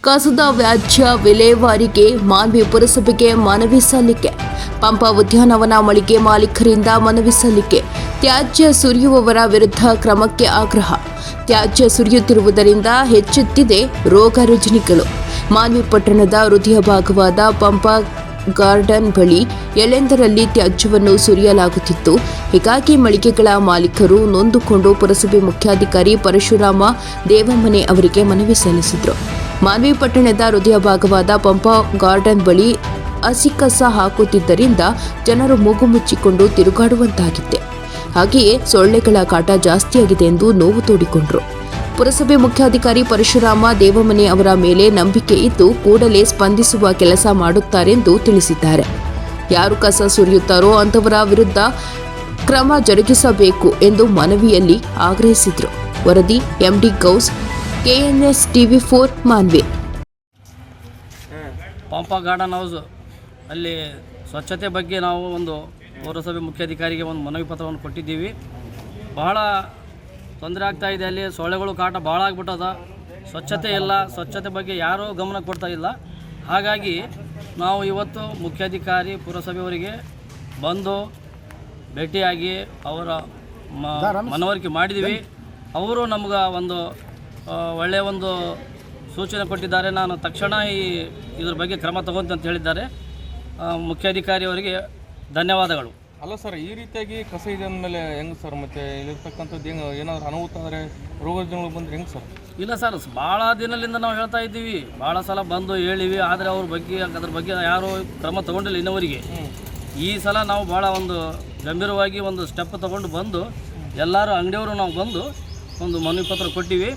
ಕಸದ ವ್ಯಾಜ್ಯ ವಿಲೇವಾರಿಗೆ ಮಾನ್ವಿ ಪುರಸಭೆಗೆ ಮನವಿ ಸಲ್ಲಿಕೆ. ಪಂಪ ಉದ್ಯಾನವನ ಮಳಿಗೆ ಮಾಲೀಕರಿಂದ ಮನವಿ ಸಲ್ಲಿಕೆ. ತ್ಯಾಜ್ಯ ಸುರಿಯುವವರ ವಿರುದ್ಧ ಕ್ರಮಕ್ಕೆ ಆಗ್ರಹ. ತ್ಯಾಜ್ಯ ಸುರಿಯುತ್ತಿರುವುದರಿಂದ ಹೆಚ್ಚುತ್ತಿದೆ ರೋಗ ರುಜಿನಿಗಳು. ಮಾನ್ವಿ ಪಟ್ಟಣದ ಹೃದಯ ಭಾಗವಾದ ಪಂಪ ಗಾರ್ಡನ್ ಬಳಿ ಎಳೆಂದರಲ್ಲಿ ತ್ಯಾಜ್ಯವನ್ನು ಸುರಿಯಲಾಗುತ್ತಿತ್ತು. ಹೀಗಾಗಿ ಮಳಿಗೆಗಳ ಮಾಲೀಕರು ನೊಂದುಕೊಂಡು ಪುರಸಭೆ ಮುಖ್ಯಾಧಿಕಾರಿ ಪರಶುರಾಮ ದೇವಮನೆ ಅವರಿಗೆ ಮನವಿ ಸಲ್ಲಿಸಿದರು. ಮಾನ್ವಿ ಪಟ್ಟಣದ ಹೃದಯ ಭಾಗವಾದ ಪಂಪಾ ಗಾರ್ಡನ್ ಬಳಿ ಹಸಿ ಕಸ ಹಾಕುತ್ತಿದ್ದರಿಂದ ಜನರು ಮೂಗು ಮುಚ್ಚಿಕೊಂಡು ತಿರುಗಾಡುವಂತಾಗಿತ್ತೆ ಹಾಗೆಯೇ ಸೊಳ್ಳೆಗಳ ಕಾಟ ಜಾಸ್ತಿಯಾಗಿದೆ ಎಂದು ನೋವು ತೋಡಿಕೊಂಡರು. ಪುರಸಭೆ ಮುಖ್ಯಾಧಿಕಾರಿ ಪರಶುರಾಮ ದೇವಮನೆ ಅವರ ಮೇಲೆ ನಂಬಿಕೆ ಇದ್ದು ಕೂಡಲೇ ಸ್ಪಂದಿಸುವ ಕೆಲಸ ಮಾಡುತ್ತಾರೆಂದು ತಿಳಿಸಿದ್ದಾರೆ. ಯಾರು ಕಸ ಸುರಿಯುತ್ತಾರೋ ಅಂಥವರ ವಿರುದ್ಧ ಕ್ರಮ ಜರುಗಿಸಬೇಕು ಎಂದು ಮನವಿಯಲ್ಲಿ ಆಗ್ರಹಿಸಿದರು. ವರದಿ MD Gous KNS TV four Manvi. Pampa garden house. ಅಲ್ಲಿ ಸ್ವಚ್ಛತೆ ಬಗ್ಗೆ ನಾವು ಒಂದು ಪೌರಸಭೆ ಮುಖ್ಯಾಧಿಕಾರಿಗೆ ಒಂದು ಮನವಿ ಪತ್ರವನ್ನು ಕೊಟ್ಟಿದ್ದೀವಿ. ಬಹಳ ತೊಂದರೆ ಆಗ್ತಾ ಇದೆ ಅಲ್ಲಿ. ಸೊಳ್ಳೆಗಳು ಕಾಟ ಭಾಳ ಆಗ್ಬಿಟ್ಟದ. ಸ್ವಚ್ಛತೆ ಇಲ್ಲ. ಸ್ವಚ್ಛತೆ ಬಗ್ಗೆ ಯಾರೂ ಗಮನ ಕೊಡ್ತಾ ಇಲ್ಲ. ಹಾಗಾಗಿ ನಾವು ಇವತ್ತು ಮುಖ್ಯಾಧಿಕಾರಿ ಪುರಸಭೆಯವರಿಗೆ ಬಂದು ಭೇಟಿಯಾಗಿ ಅವರ ಮನವರಿಕೆ ಮಾಡಿದ್ದೀವಿ. ಅವರು ನಮ್ಗೆ ಒಂದು ಒಳ್ಳೆಯ ಒಂದು ಸೂಚನೆ ಕೊಟ್ಟಿದ್ದಾರೆ. ನಾನು ತಕ್ಷಣ ಈ ಇದ್ರ ಬಗ್ಗೆ ಕ್ರಮ ತಗೊಂತ ಅಂತ ಹೇಳಿದ್ದಾರೆ. ಮುಖ್ಯಾಧಿಕಾರಿಯವರಿಗೆ ಧನ್ಯವಾದಗಳು. ಅಲ್ಲ ಸರ್ ಈ ರೀತಿಯಾಗಿ ಕಸ ಇದೆ ಅಂದಮೇಲೆ ಹೆಂಗೆ ಸರ್ ಮತ್ತೆ ಇಲ್ಲಿರ್ತಕ್ಕಂಥದ್ದು ಹೆಂಗೆ ಏನಾದರೂ ಅನಾಹುತ ಆದರೆ ರೋಗ ಬಂದರೆ ಹೆಂಗೆ ಸರ್? ಇಲ್ಲ ಸರ್ ಭಾಳ ದಿನದಿಂದ ನಾವು ಹೇಳ್ತಾ ಇದ್ದೀವಿ. ಭಾಳ ಸಲ ಬಂದು ಹೇಳಿವಿ ಆದರೆ ಅವ್ರ ಬಗ್ಗೆ ಅದ್ರ ಬಗ್ಗೆ ಯಾರೂ ಕ್ರಮ ತಗೊಂಡಿಲ್ಲ ಇನ್ನವರಿಗೆ. ಈ ಸಲ ನಾವು ಭಾಳ ಒಂದು ಗಂಭೀರವಾಗಿ ಒಂದು ಸ್ಟೆಪ್ ತಗೊಂಡು ಬಂದು ಎಲ್ಲರೂ ಅಂಗಡಿಯವರು ನಾವು ಬಂದು ಒಂದು ಮನವಿ ಪತ್ರ ಕೊಟ್ಟಿವಿ.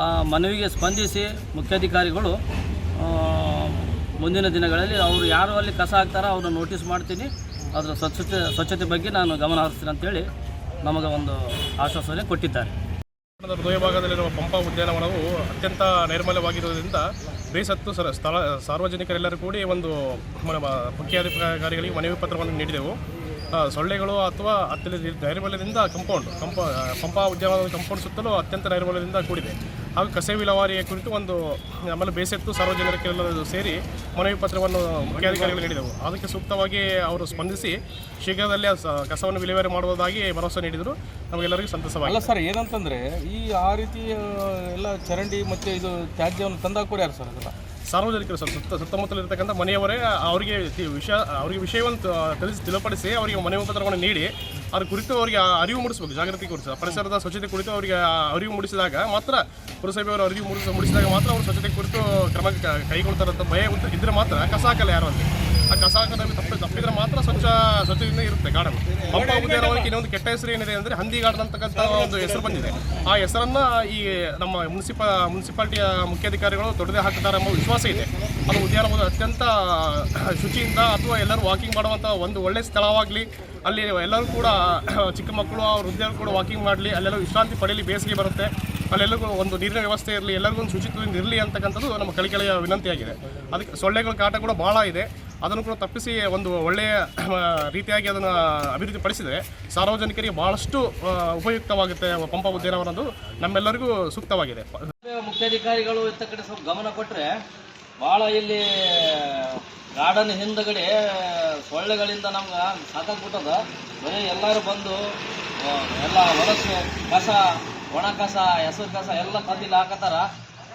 ಆ, ಮನವಿಗೆ ಸ್ಪಂದಿಸಿ ಮುಖ್ಯಾಧಿಕಾರಿಗಳು ಮುಂದಿನ ದಿನಗಳಲ್ಲಿ ಅವರು ಯಾರು ಅಲ್ಲಿ ಕಸ ಹಾಕ್ತಾರೋ ಅವ್ರನ್ನ ನೋಟಿಸ್ ಮಾಡ್ತೀನಿ. ಅದರ ಸ್ವಚ್ಛತೆ ಸ್ವಚ್ಛತೆ ಬಗ್ಗೆ ನಾನು ಗಮನ ಹರಿಸ್ತೀನಿ ಅಂತೇಳಿ ನಮಗೆ ಒಂದು ಆಶ್ವಾಸನೆ ಕೊಟ್ಟಿದ್ದಾರೆ. ಹೃದಯ ಭಾಗದಲ್ಲಿರುವ ಪಂಪ ಉದ್ಯಾನವನವು ಅತ್ಯಂತ ನೈರ್ಮಲ್ಯವಾಗಿರುವುದರಿಂದ ಬೇಸತ್ತು ಸರ್ ಸ್ಥಳ ಸಾರ್ವಜನಿಕರೆಲ್ಲರೂ ಕೂಡಿ ಒಂದು ಮುಖ್ಯಾಧಿಕಾರಿಗಳಿಗೆ ಮನವಿ ಪತ್ರವನ್ನು ನೀಡಿದೆವು. ಸೊಳ್ಳೆಗಳು ಅಥವಾ ಅತ್ಯಂತ ನೈರ್ಮಲ್ಯದಿಂದ ಕಂಪೌಂಡ್ ಕಂಪ ಪಂಪ ಉದ್ಯಾನವನ ಕಂಪೌಂಡ್ ಸುತ್ತಲೂ ಅತ್ಯಂತ ನೈರ್ಮಲ್ಯದಿಂದ ಕೂಡಿದೆ. ಹಾಗೂ ಕಸೆ ವಿಲೇವಾರಿಯ ಕುರಿತು ಒಂದು ಆಮೇಲೆ ಬೇಸತ್ತು ಸಾರ್ವಜನಿಕರೆಲ್ಲರೂ ಸೇರಿ ಮನವಿ ಪತ್ರವನ್ನು ಮುಖ್ಯಾಧಿಕಾರಿಗಳು ನೀಡಿದವು. ಅದಕ್ಕೆ ಸೂಕ್ತವಾಗಿ ಅವರು ಸ್ಪಂದಿಸಿ ಶೀಘ್ರದಲ್ಲೇ ಕಸವನ್ನು ವಿಲೇವಾರಿ ಮಾಡುವುದಾಗಿ ಭರವಸೆ ನೀಡಿದರು. ನಮಗೆಲ್ಲರಿಗೂ ಸಂತಸವಾಗಿ ಅಲ್ಲ ಸರ್, ಏನಂತಂದರೆ ಈ ಆ ರೀತಿ ಎಲ್ಲ ಚರಂಡಿ ಮತ್ತು ಇದು ತ್ಯಾಜ್ಯವನ್ನು ತಂದಾಕೋರು ಯಾರು ಸರ್ ಅದನ್ನ ಸಾರ್ವಜನಿಕರು ಸುತ್ತ ಸುತ್ತ ಸುತ್ತಮುತ್ತಲಿರ್ತಕ್ಕಂಥ ಮನೆಯವರೇ ಅವರಿಗೆ ವಿಷಯ ಅವರಿಗೆ ವಿಷಯವನ್ನು ತಿಳಿಸಿ ತಿಳಿಪಡಿಸಿ ಅವರಿಗೆ ಮನೆ ಉಪದ್ರವನ್ನು ನೀಡಿ, ಅದ್ರ ಕುರಿತು ಅವರಿಗೆ ಅರಿವು ಮೂಡಿಸಬೇಕು, ಜಾಗೃತಿ ಕುರಿತು. ಪರಿಸರದ ಸ್ವಚ್ಛತೆ ಕುರಿತು ಅವರಿಗೆ ಅರಿವು ಮೂಡಿಸಿದಾಗ ಮಾತ್ರ ಪುರಸಭೆಯವರು ಅರಿವು ಮೂಡಿಸ ಮೂಡಿಸಿದಾಗ ಮಾತ್ರ ಅವರು ಸ್ವಚ್ಛತೆ ಕುರಿತು ಕ್ರಮ ಕೈಗೊಳ್ತಾರಂಥ ಭಯ ಇದ್ರೆ ಮಾತ್ರ ಕಸ ಹಾಕಲ್ಲ ಯಾರು ಅಲ್ಲಿ. ಆ ಕಸ ಹಾಕೋದ್ರಲ್ಲಿ ತಪ್ಪಿ, ತಪ್ಪಿದ್ರೆ ಮಾತ್ರ ಸ್ವಚ್ಛ ಸ್ವಚ್ಛದಿಂದ ಇರುತ್ತೆ ಗಾರ್ಡನ್. ಪಂಪ ಉದ್ಯಾನವನಕ್ಕೆ ಇನ್ನೊಂದು ಕೆಟ್ಟ ಹೆಸರು ಏನಿದೆ ಅಂದರೆ ಹಂದಿ ಗಾರ್ಡನ್ ಅಂತಕ್ಕಂಥ ಒಂದು ಹೆಸರು ಬಂದಿದೆ. ಆ ಹೆಸರನ್ನ ಈ ನಮ್ಮ ಮುನ್ಸಿಪ, ಮುನ್ಸಿಪಾಲಿಟಿಯ ಮುಖ್ಯಾಧಿಕಾರಿಗಳು ದೊಡ್ಡದೇ ಹಾಕುತ್ತಾರೆ ಎಂಬ ವಿಶ್ವಾಸ ಇದೆ. ಅದು ಉದ್ಯಾನವನ ಅತ್ಯಂತ ಶುಚಿಯಿಂದ ಅಥವಾ ಎಲ್ಲರೂ ವಾಕಿಂಗ್ ಮಾಡುವಂಥ ಒಂದು ಒಳ್ಳೆ ಸ್ಥಳವಾಗಲಿ, ಅಲ್ಲಿ ಎಲ್ಲರೂ ಕೂಡ ಚಿಕ್ಕ ಮಕ್ಕಳು, ಅವ್ರ ವೃದ್ಧರು ಕೂಡ ವಾಕಿಂಗ್ ಮಾಡಲಿ, ಅಲ್ಲೆಲ್ಲ ವಿಶ್ರಾಂತಿ ಪಡೆಯಲಿ, ಬೇಸಿಗೆ ಬರುತ್ತೆ. ಅಲ್ಲೆಲ್ಲರಿಗೂ ಒಂದು ನೀರಿನ ವ್ಯವಸ್ಥೆ ಇರಲಿ, ಎಲ್ಲರಿಗೂ ಒಂದು ಶುಚಿತ್ವದಿಂದ ಇರಲಿ ಅಂತಕ್ಕಂಥದ್ದು ನಮ್ಮ ಕಳಿಕಳಿಯ ವಿನಂತಿಯಾಗಿದೆ. ಅದಕ್ಕೆ ಸೊಳ್ಳೆಗಳ ಕಾಟ ಕೂಡ ಭಾಳ ಇದೆ. ಅದನ್ನು ಕೂಡ ತಪ್ಪಿಸಿ ಒಂದು ಒಳ್ಳೆಯ ರೀತಿಯಾಗಿ ಅದನ್ನು ಅಭಿವೃದ್ಧಿಪಡಿಸಿದರೆ ಸಾರ್ವಜನಿಕರಿಗೆ ಭಾಳಷ್ಟು ಉಪಯುಕ್ತವಾಗುತ್ತೆ ಪಂಪ ಉದ್ಯಾನವನದು ನಮ್ಮೆಲ್ಲರಿಗೂ ಸೂಕ್ತವಾಗಿದೆ. ಮುಖ್ಯಾಧಿಕಾರಿಗಳು ಇತ್ತ ಕಡೆ ಸ್ವಲ್ಪ ಗಮನ ಕೊಟ್ಟರೆ ಭಾಳ ಇಲ್ಲಿ, ಗಾರ್ಡನ್ ಹಿಂದಗಡೆ, ಸೊಳ್ಳೆಗಳಿಂದ ನಮ್ಗೆ ಸಾಕಾಗ್ಬಿಟ್ಟದ ಬರೀ ಎಲ್ಲರೂ ಬಂದು ಎಲ್ಲ ಹೊಲಸು ಕಸ, ಒಣ ಕಸ, ಹೆಸರು ಕಸ ಎಲ್ಲ ಕದ್ದಿಲ್ಲ ಹಾಕತ್ತಾರ.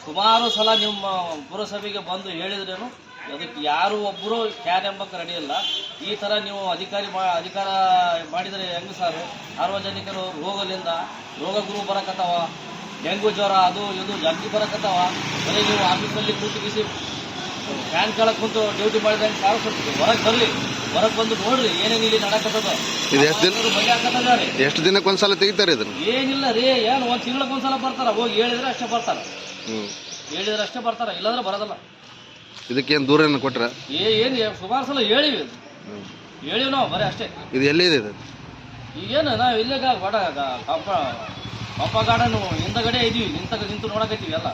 ಸುಮಾರು ಸಲ ನಿಮ್ಮ ಪುರಸಭೆಗೆ ಬಂದು ಹೇಳಿದ್ರೇನು ಅದಕ್ಕೆ ಯಾರು ಒಬ್ಬರು ಕ್ಯಾನ್ ಎಂಬಕ್ಕೆ ರೆಡಿ ಇಲ್ಲ ಈ ಥರ ನೀವು ಅಧಿಕಾರಿ ಮಾ ಅಧಿಕಾರ ಮಾಡಿದರೆ ಹೆಂಗೆ ಸರ್? ಸಾರ್ವಜನಿಕರು ರೋಗದಿಂದ ರೋಗ ಗುರು ಬರಕತ್ತಾವ ಡೆಂಗು ಜ್ವರ ಅದು ಇದು ಜಗ್ಗಿ ಬರಕತ್ತವ. ಬರೀ ನೀವು ಆಫೀಸಲ್ಲಿ ಕೂತಿಗಿಸಿ ಫ್ಯಾನ್ ಕೆಳಗೆ ಕುಂತು ಡ್ಯೂಟಿ ಮಾಡಿದಂಗೆ ಸಾರು ಹೊರಗೆ ಬರಲಿ. ಹೊರಗೆ ಬಂದು ನೋಡ್ರಿ ಏನೇನು ಇಲ್ಲಿ ನಡಕತ್ತದ. ಎಷ್ಟು ದಿನಕ್ಕೆ ಒಂದ್ಸಲ ತೆಗಿತಾರೆ ಇದನ್ನ? ಏನಿಲ್ಲ ರೀ ಏನು ಒಂದು ತಿಂಗಳಿಗೆ ಒಂದ್ಸಲ ಬರ್ತಾರ. ಹೋಗಿ ಹೇಳಿದ್ರೆ ಅಷ್ಟೇ ಬರ್ತಾರ. ಹೇಳಿದ್ರೆ ಅಷ್ಟೇ ಬರ್ತಾರ. ಇಲ್ಲಾಂದ್ರೆ ಬರೋದಲ್ಲ. ಇದಕ್ಕೇನು ದೂರ ಏನು ಕೊಟ್ರ? ಏ ಏನು ಸುಮಾರು ಸಲ ಹೇಳಿವಿ ಹೇಳಿವಿ ನಾವು ಬರೀ ಅಷ್ಟೇ. ಇದು ಎಲ್ಲಿದೆ ಇದು? ಈಗೇನು ನಾವು ಇಲ್ಲೇ ಬಡ ಕಂಪ ಕಂಪ ಗಾರ್ಡನ್ ಹಿಂದಗಡೆ ಇದೀವಿ ನಿಂತ ನಿಂತು ನೋಡಕತ್ತೀವಿ ಎಲ್ಲ.